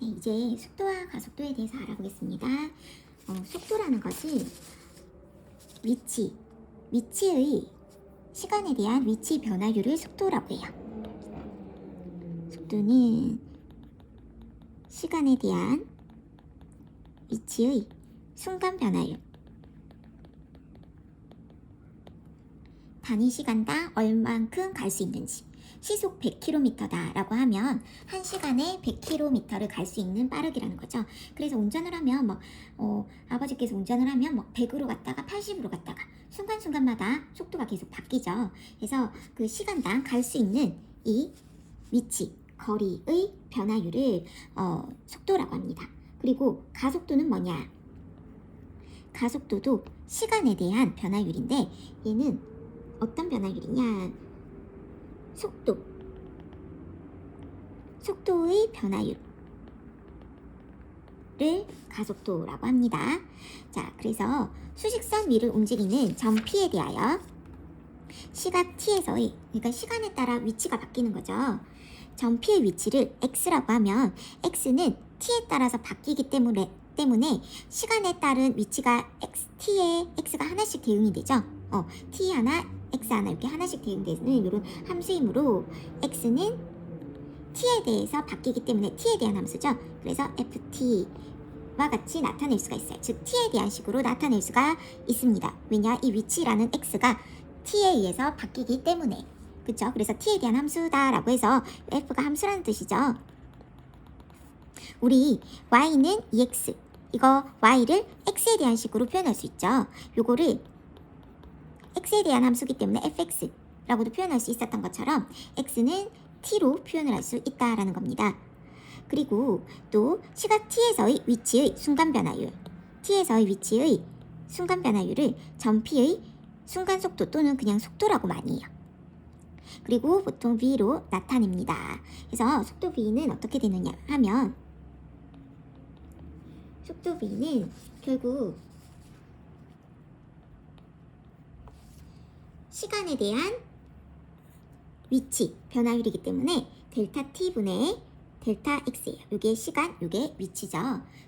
네, 이제 속도와 가속도에 대해서 알아보겠습니다. 어, 속도라는 것이 위치, 위치의 시간에 대한 위치 변화율을 속도라고 해요. 속도는 시간에 대한 위치의 순간 변화율. 단위 시간당 얼만큼 갈 수 있는지. 시속 100km다라고 하면 1시간에 100km를 갈 수 있는 빠르기라는 거죠. 그래서 운전을 하면 뭐 어, 아버지께서 운전을 하면 뭐 100으로 갔다가 80으로 갔다가 순간순간마다 속도가 계속 바뀌죠. 그래서 그 시간당 갈 수 있는 이 위치, 거리의 변화율을 어, 속도라고 합니다. 그리고 가속도는 뭐냐? 가속도도 시간에 대한 변화율인데 얘는 어떤 변화율이냐? 속도. 속도의 변화율을 가속도라고 합니다. 자, 그래서 수직선 위를 움직이는 점 P에 대하여 시각 T에서의, 그러니까 시간에 따라 위치가 바뀌는 거죠. 점 P의 위치를 X라고 하면 X는 T에 따라서 바뀌기 때문에, 때문에 시간에 따른 위치가 X, T에 X가 하나씩 대응이 되죠. 어, T 하나, X 하나 이렇게 하나씩 대응되는 이런 함수이므로 X는 T에 대해서 바뀌기 때문에 T에 대한 함수죠. 그래서 FT와 같이 나타낼 수가 있어요. 즉 T에 대한 식으로 나타낼 수가 있습니다. 왜냐 이 위치라는 X가 T에 의해서 바뀌기 때문에 그렇죠. 그래서 T에 대한 함수다라고 해서 F가 함수라는 뜻이죠. 우리 Y는 EX 이거 Y를 X에 대한 식으로 표현할 수 있죠. 요거를 x에 대한 함수기 때문에 fx라고도 표현할 수 있었던 것처럼 x는 t로 표현을 할 수 있다라는 겁니다. 그리고 또 시각 t에서의 위치의 순간 변화율, t에서의 위치의 순간 변화율을 점 p의 순간 속도 또는 그냥 속도라고 많이 해요. 그리고 보통 v로 나타냅니다. 그래서 속도 v는 어떻게 되느냐 하면 속도 v는 결국 시간에 대한 위치 변화율이기 때문에 델타 t분의 델타 x예요. 이게 시간, 이게 위치죠.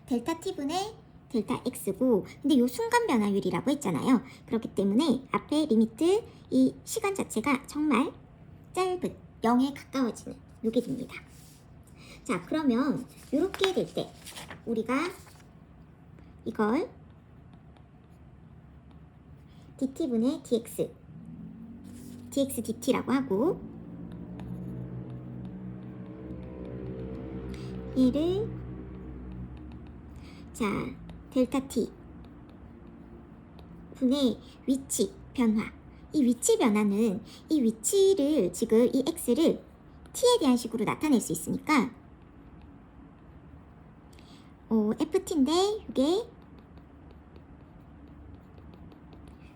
델타 t분의 델타 x고 근데 요 순간 변화율이라고 했잖아요. 그렇기 때문에 앞에 리미트 이 시간 자체가 정말 짧은 0에 가까워지는 요게 됩니다. 자, 그러면 이렇게 될 때 우리가 이걸 dt분의 dx dx dt라고 하고 얘를 자 델타 t 분의 위치 변화 이 위치 변화는 이 위치를 지금 이 x를 t에 대한 식으로 나타낼 수 있으니까 어, ft인데 이게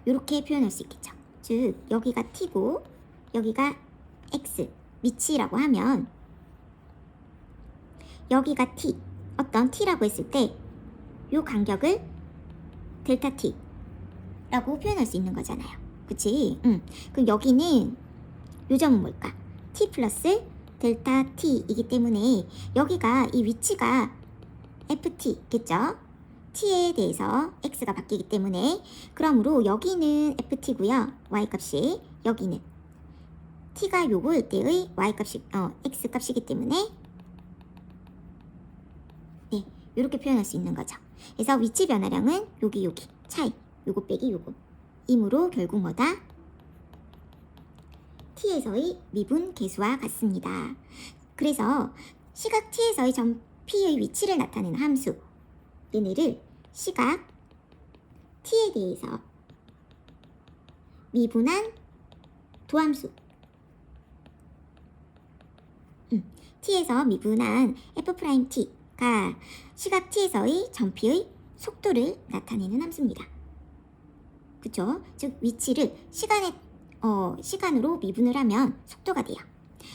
이렇게 표현할 수 있겠죠. 즉 여기가 t고 여기가 x 위치라고 하면 여기가 t 어떤 t라고 했을 때 요 간격을 델타 t라고 표현할 수 있는 거잖아요. 그치? 응. 그럼 여기는 요 점은 뭘까? t 플러스 델타 t이기 때문에 여기가 이 위치가 ft겠죠? T에 대해서 x가 바뀌기 때문에 그러므로 여기는 ft고요. y 값이 여기는 t가 요거일 때의 y 값이 어 x 값이기 때문에 네 이렇게 표현할 수 있는 거죠. 그래서 위치 변화량은 여기 여기 차이 요거 빼기 요거 이므로 결국 뭐다? t에서의 미분 계수와 같습니다. 그래서 시각 t에서의 점 p의 위치를 나타내는 함수 얘네를 시각 t에 대해서 미분한 도함수 음, t에서 미분한 f't가 시각 t에서의 점피의 속도를 나타내는 함수입니다. 그쵸? 즉 위치를 시간에 어, 시간으로 미분을 하면 속도가 돼요.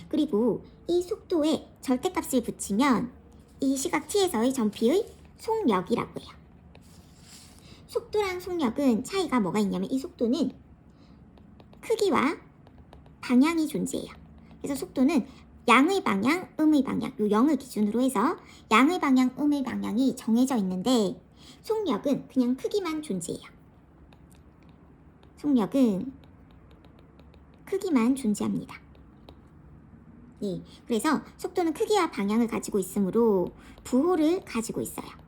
그리고 이 속도에 절대값을 붙이면 이 시각 t에서의 점피의 속력이라고 해요. 속도랑 속력은 차이가 뭐가 있냐면 이 속도는 크기와 방향이 존재해요. 그래서 속도는 양의 방향, 음의 방향, 요 0을 기준으로 해서 양의 방향, 음의 방향이 정해져 있는데 속력은 그냥 크기만 존재해요. 속력은 크기만 존재합니다. 네, 그래서 속도는 크기와 방향을 가지고 있으므로 부호를 가지고 있어요.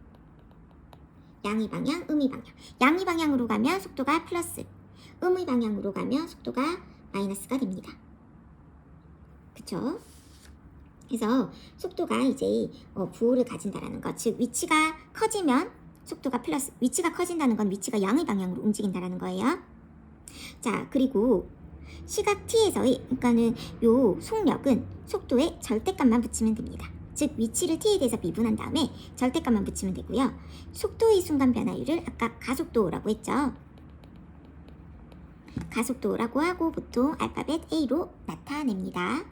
양의 방향, 음의 방향. 양의 방향으로 가면 속도가 플러스, 음의 방향으로 가면 속도가 마이너스가 됩니다. 그쵸? 그래서 속도가 이제 어, 부호를 가진다라는 것, 즉 위치가 커지면 속도가 플러스, 위치가 커진다는 건 위치가 양의 방향으로 움직인다라는 거예요. 자, 그리고 시각 t에서의 그러니까는 요 속력은 속도에 절대값만 붙이면 됩니다. 즉 위치를 t에 대해서 미분한 다음에 절대값만 붙이면 되고요. 속도의 순간 변화율을 아까 가속도라고 했죠. 가속도라고 하고 보통 알파벳 A로 나타냅니다.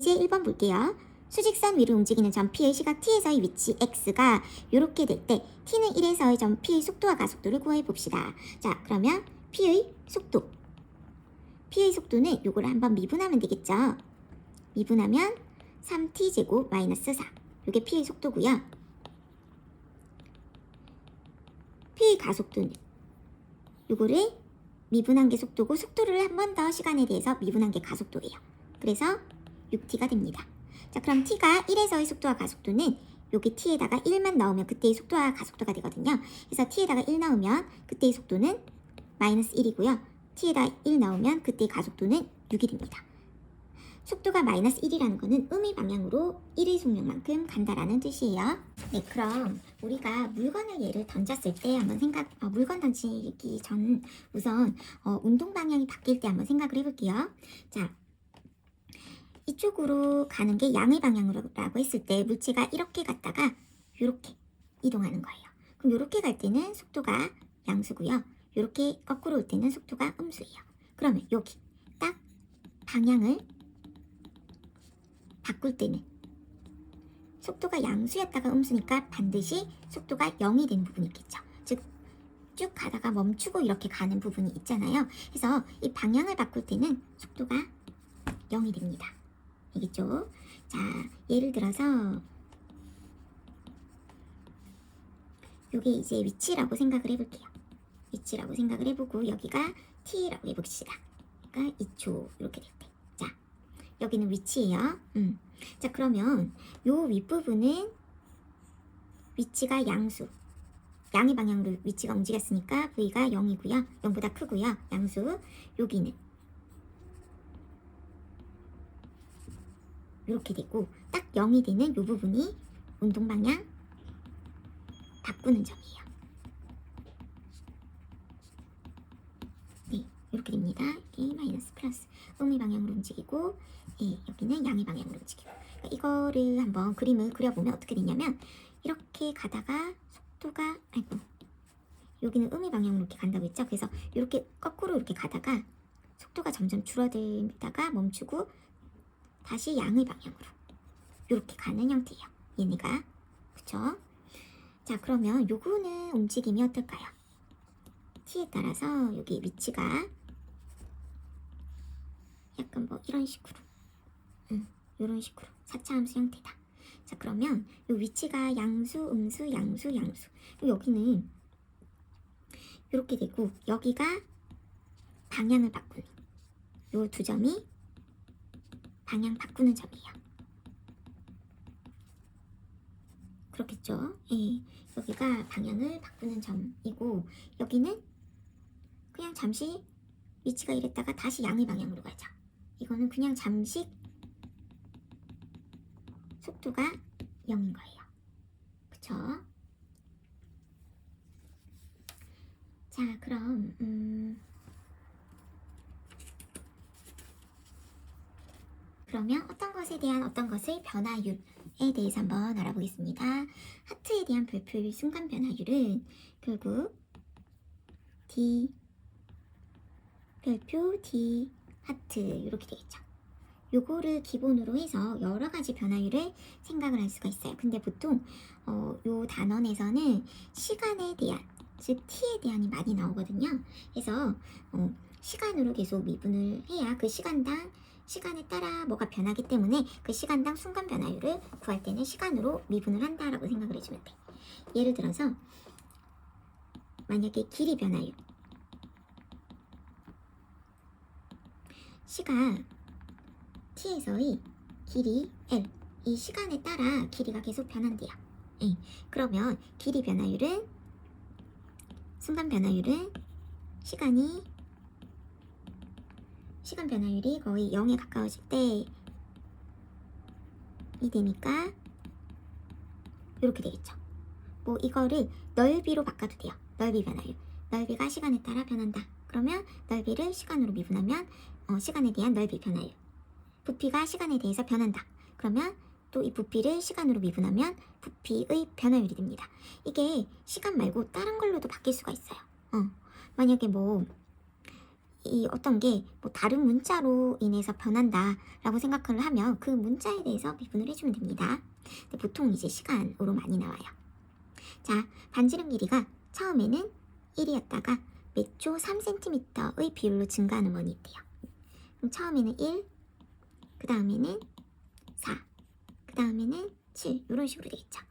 이제 1번 볼게요. 수직선 위로 움직이는 점 P의 시각 T에서의 위치 X가 이렇게 될 때 T는 1에서의 점 P의 속도와 가속도를 구해 봅시다. 자, 그러면 P의 속도. P의 속도는 요거를 한번 미분하면 되겠죠. 미분하면 3T 제곱 마이너스 4. 요게 P의 속도고요. P의 가속도는 요거를 미분한 게 속도고 속도를 한 번 더 시간에 대해서 미분한 게 가속도예요. 그래서 6t가 됩니다. 자, 그럼 t가 1에서의 속도와 가속도는 여기 t에다가 1만 넣으면 그때의 속도와 가속도가 되거든요. 그래서 t에다가 1 넣으면 그때의 속도는 마이너스 1이고요. t에다 1 넣으면 그때의 가속도는 6이 됩니다. 속도가 마이너스 1이라는 거는 음의 방향으로 1의 속력만큼 간다라는 뜻이에요. 네, 그럼 우리가 물건을 얘를 던졌을 때 한번 생각, 어, 물건 던지기 전 우선 어, 운동 방향이 바뀔 때 한번 생각을 해볼게요. 자, 이쪽으로 가는 게 양의 방향으로라고 했을 때 물체가 이렇게 갔다가 이렇게 이동하는 거예요. 그럼 이렇게 갈 때는 속도가 양수고요. 이렇게 거꾸로 올 때는 속도가 음수예요. 그러면 여기 딱 방향을 바꿀 때는 속도가 양수였다가 음수니까 반드시 속도가 0이 되는 부분이 있겠죠. 즉, 쭉 가다가 멈추고 이렇게 가는 부분이 있잖아요. 그래서 이 방향을 바꿀 때는 속도가 0이 됩니다. 알겠죠? 자, 예를 들어서 요게 이제 위치라고 생각을 해볼게요. 위치라고 생각을 해보고 여기가 t라고 해봅시다. 그러니까 2초 이렇게 될 때. 자, 여기는 위치예요. 음. 자, 그러면 요 윗부분은 위치가 양수. 양의 방향으로 위치가 움직였으니까 V가 0이고요. 0보다 크고요. 양수. 여기는 이렇게 되고 딱 0이 되는 이 부분이 운동 방향 바꾸는 점이에요. 네, 이렇게 됩니다. 이게 마이너스 플러스 음의 방향으로 움직이고 예, 여기는 양의 방향으로 움직이고 그러니까 이거를 한번 그림을 그려보면 어떻게 되냐면 이렇게 가다가 속도가 아이고 여기는 음의 방향으로 이렇게 간다고 했죠. 그래서 이렇게 거꾸로 이렇게 가다가 속도가 점점 줄어들다가 멈추고 다시 양의 방향으로 이렇게 가는 형태예요. 얘네가 그쵸? 자 그러면 요거는 움직임이 어떨까요? t에 따라서 여기 위치가 약간 뭐 이런 식으로 음, 이런 식으로 사차 함수 형태다. 자 그러면 요 위치가 양수, 음수, 양수, 양수 여기는 이렇게 되고 여기가 방향을 바꾸는 요두 점이 방향 바꾸는 점이에요. 그렇겠죠? 예, 여기가 방향을 바꾸는 점이고 여기는 그냥 잠시 위치가 이랬다가 다시 양의 방향으로 가죠. 이거는 그냥 잠시 속도가 0인 거예요. 그쵸? 자, 그럼 음, 그러면 어떤 것에 대한 어떤 것의 변화율 에 대해서 한번 알아보겠습니다. 하트에 대한 별표의 순간 변화율은 결국 D 별표 D 하트 이렇게 되겠죠. 요거를 기본으로 해서 여러 가지 변화율을 생각을 할 수가 있어요. 근데 보통 어, 요 단원에서는 시간에 대한 즉 t에 대한이 많이 나오거든요. 그래서 어, 시간으로 계속 미분을 해야 그 시간당 시간에 따라 뭐가 변하기 때문에 그 시간당 순간 변화율을 구할 때는 시간으로 미분을 한다라고 생각을 해주면 돼. 예를 들어서 만약에 길이 변화율 시간 t에서의 길이 l 이 시간에 따라 길이가 계속 변한대요. 예, 그러면 길이 변화율은 순간 변화율은 시간이 시간 변화율이 거의 0에 가까워질 때이 되니까 이렇게 되겠죠. 뭐 이거를 넓이로 바꿔도 돼요. 넓이 변화율. 넓이가 시간에 따라 변한다. 그러면 넓이를 시간으로 미분하면 어, 시간에 대한 넓이 변화율. 부피가 시간에 대해서 변한다. 그러면 또 이 부피를 시간으로 미분하면 부피의 변화율이 됩니다. 이게 시간 말고 다른 걸로도 바뀔 수가 있어요. 어, 만약에 뭐 이 어떤 게 뭐 다른 문자로 인해서 변한다라고 생각을 하면 그 문자에 대해서 미분을 해주면 됩니다. 근데 보통 이제 시간으로 많이 나와요. 자, 반지름 길이가 처음에는 1이었다가 몇 초 3cm의 비율로 증가하는 원이 있대요. 그럼 처음에는 1, 그 다음에는 4, 그 다음에는 7 이런 식으로 되겠죠.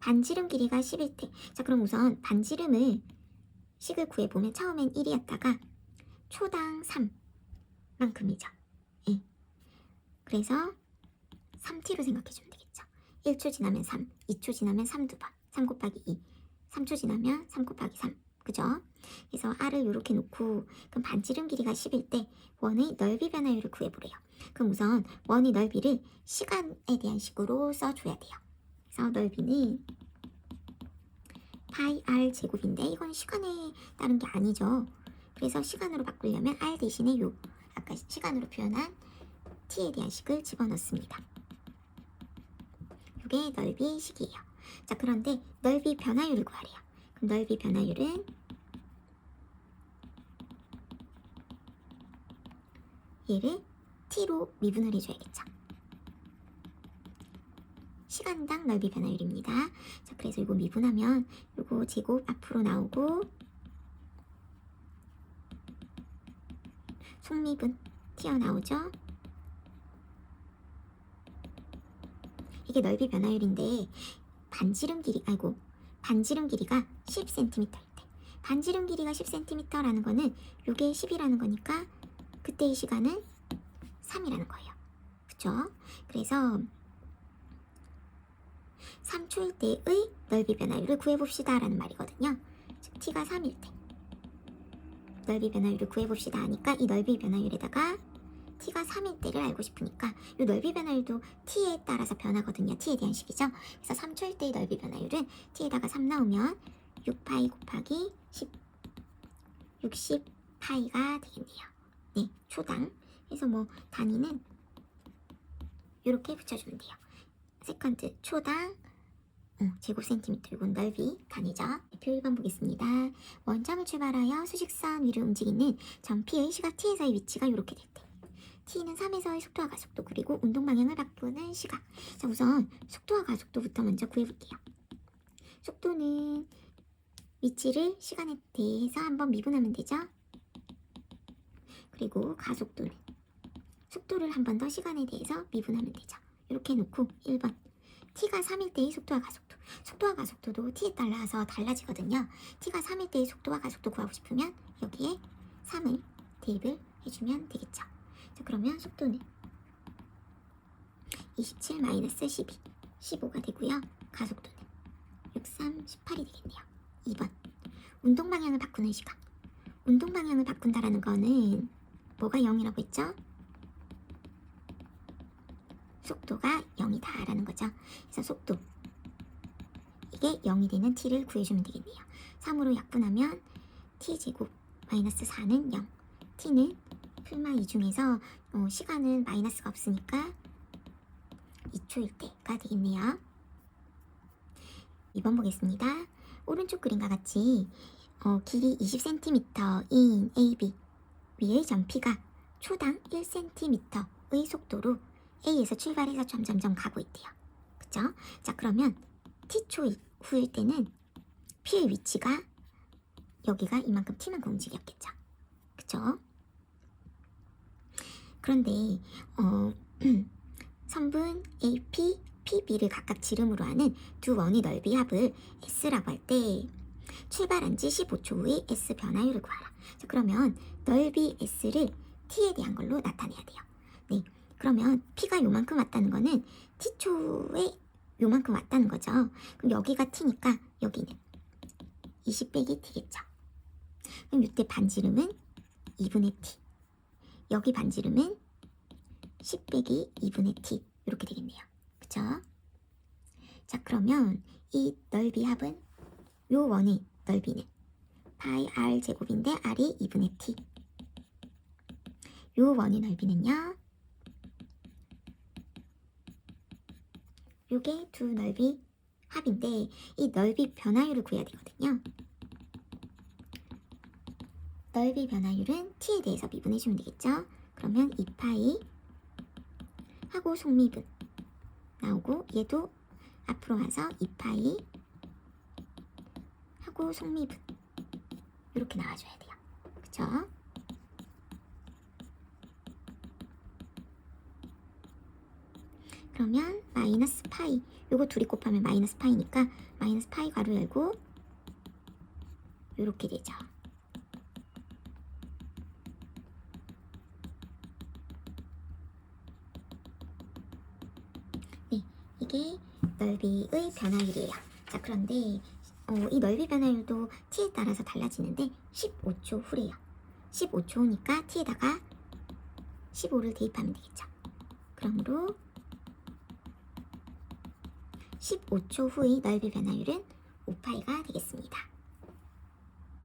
반지름 길이가 10일 때, 자 그럼 우선 반지름을 식을 구해보면 처음엔 1이었다가 초당 3만큼이죠. 예. 그래서 3t로 생각해주면 되겠죠. 1초 지나면 3, 2초 지나면 3 두 번, 3 곱하기 2, 3초 지나면 3 곱하기 3, 그죠? 그래서 r을 이렇게 놓고 그럼 반지름 길이가 10일 때 원의 넓이 변화율을 구해보래요. 그럼 우선 원의 넓이를 시간에 대한 식으로 써줘야 돼요. 그래서 넓이는 파이 r 제곱인데 이건 시간에 따른 게 아니죠. 그래서 시간으로 바꾸려면 r 대신에 요 아까 시간으로 표현한 t에 대한 식을 집어넣습니다. 이게 넓이의 식이에요. 자 그런데 넓이 변화율을 구하래요. 넓이 변화율은 얘를 t로 미분을 해줘야겠죠. 시간당 넓이 변화율입니다. 자 그래서 이거 미분하면 이거 제곱 앞으로 나오고 속미분 튀어나오죠. 이게 넓이 변화율인데 반지름 길이 아이고 반지름 길이가 10cm일 때 반지름 길이가 10cm라는 거는 이게 10이라는 거니까 그때의 시간은 3이라는 거예요. 그쵸? 그래서 3초일 때의 넓이 변화율을 구해봅시다 라는 말이거든요. 즉 t가 3일 때 넓이 변화율을 구해봅시다 하니까 이 넓이 변화율에다가 t가 3일 때를 알고 싶으니까 이 넓이 변화율도 t에 따라서 변하거든요. t에 대한 식이죠. 그래서 3초일 때의 넓이 변화율은 t에다가 3 나오면 6파이 곱하기 10 60파이가 되겠네요. 네, 초당. 그래서 뭐 단위는 이렇게 붙여주면 돼요. 세컨드 초당 어, 제곱 센티미터 이건 넓이 단위죠. 표 1번 보겠습니다. 원점을 출발하여 수직선 위를 움직이는 점 P의 시각 T에서의 위치가 이렇게 될 때. T는 3에서의 속도와 가속도 그리고 운동 방향을 바꾸는 시각. 자 우선 속도와 가속도부터 먼저 구해볼게요. 속도는 위치를 시간에 대해서 한번 미분하면 되죠. 그리고 가속도는 속도를 한번 더 시간에 대해서 미분하면 되죠. 이렇게 놓고 1번 t가 3일 때의 속도와 가속도 속도와 가속도도 t에 따라서 달라지거든요. t가 3일 때의 속도와 가속도 구하고 싶으면 여기에 3을 대입을 해주면 되겠죠. 자 그러면 속도는 27 마이너스 12 15가 되고요. 가속도는 63 18이 되겠네요. 2번 운동 방향을 바꾸는 시각 운동 방향을 바꾼다라는 거는 뭐가 0이라고 했죠? 속도가 0이다 라는 거죠. 그래서 속도 이게 0이 되는 t를 구해주면 되겠네요. 3으로 약분하면 t제곱 마이너스 4는 0 t는 풀마 2 중에서 어, 시간은 마이너스가 없으니까 2초일 때가 되겠네요. 2번 보겠습니다. 오른쪽 그림과 같이 어, 길이 20cm인 AB 위의 점 P가 초당 1cm의 속도로 A에서 출발해서 점점점 가고 있대요. 그쵸? 자 그러면 T초 후일 때는 P의 위치가 여기가 이만큼 T만큼 움직였겠죠. 그쵸? 그런데 어, 선분 AP, PB를 각각 지름으로 하는 두 원의 넓이 합을 S라고 할 때 출발한 지 15초 후에 S 변화율을 구하라. 자, 그러면 넓이 S를 T에 대한 걸로 나타내야 돼요. 네. 그러면 P가 요만큼 왔다는 거는 T초에 요만큼 왔다는 거죠. 그럼 여기가 T니까 여기는 20 빼기 T겠죠. 그럼 이때 반지름은 2분의 T. 여기 반지름은 10 빼기 2분의 T. 이렇게 되겠네요. 그쵸? 자, 그러면 이 넓이 합은 요 원의 넓이는 파이 r 제곱인데 r이 2분의 t. 요 원의 넓이는요. 요게 두 넓이 합인데 이 넓이 변화율을 구해야 되거든요. 넓이 변화율은 t에 대해서 미분해 주면 되겠죠? 그러면 2파이 하고 속미분 나오고 얘도 앞으로 와서 2파이 하고 속미분 이렇게 나와줘야 돼요. 그쵸? 그러면 마이너스 파이 요거 둘이 곱하면 마이너스 파이니까 마이너스 파이 괄호 열고 이렇게 되죠. 네, 이게 넓이의 변화율이에요. 자, 그런데 어, 이 넓이 변화율도 t에 따라서 달라지는데 15초 후래요. 15초 후니까 t에다가 15를 대입하면 되겠죠. 그러므로 15초 후의 넓이 변화율은 5파이가 되겠습니다.